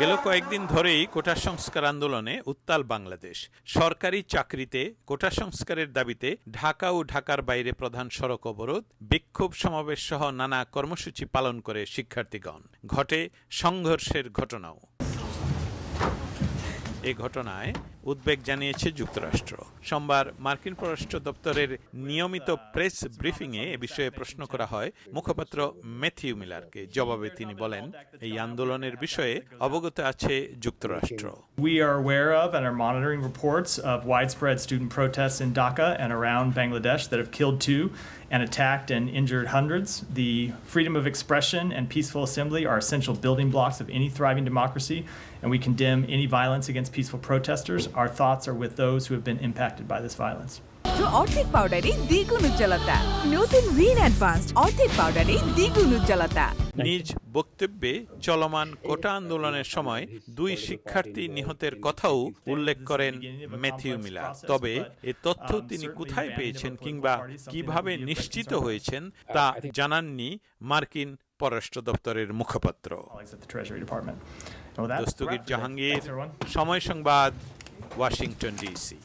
গেল কয়েকদিন ধরেই কোটা সংস্কার আন্দোলনে উত্তাল বাংলাদেশ। সরকারি চাকরিতে, কোটা সংস্কারের দাবিতে ঢাকা ও ঢাকার বাইরে প্রধান সড়ক অবরোধ, বিক্ষোভ সমাবেশ সহ নানা কর্মসূচি পালন করে শিক্ষার্থীগণ। ঘটে সংঘর্ষের ঘটনাও। এ ঘটনায় উদ্বেগ জানিয়েছে যুক্তরাষ্ট্র সোমবার মার্কিন পররাষ্ট্র দপ্তরের নিয়মিত প্রেস ব্রিফিংয়ে এ বিষয়ে প্রশ্ন করা হয় মুখপাত্র ম্যাথিউ মিলারকে জবাবে তিনি বলেন এই আন্দোলনের বিষয়ে অবগত আছে যুক্তরাষ্ট্র We are aware of and are monitoring reports of widespread student protests in Dhaka and around Bangladesh that have killed two and attacked and injured hundreds. The freedom of expression and peaceful assembly are essential building blocks of any thriving democracy, and we condemn any violence against peaceful protesters. Our thoughts are with those who have been impacted by this violence. অর্ধেক পাউডারে দ্বিগুণ উজ্জ্বলতা নতুন Rin advanced অর্ধেক পাউডারে দ্বিগুণ উজ্জ্বলতা নিজ বক্তব্যে চলমান কোটা আন্দোলনের সময় দুই শিক্ষার্থী নিহতের কথাও উল্লেখ করেন ম্যাথিউ মিলার তবে এ তথ্য তিনি কোথায় পেয়েছেন কিংবা কীভাবে নিশ্চিত হয়েছেন তা জানাননি মার্কিন পররাষ্ট্র দপ্তরের মুখপাত্র। জাহাঙ্গীর সময় সংবাদ ওয়াশিংটন ডিসি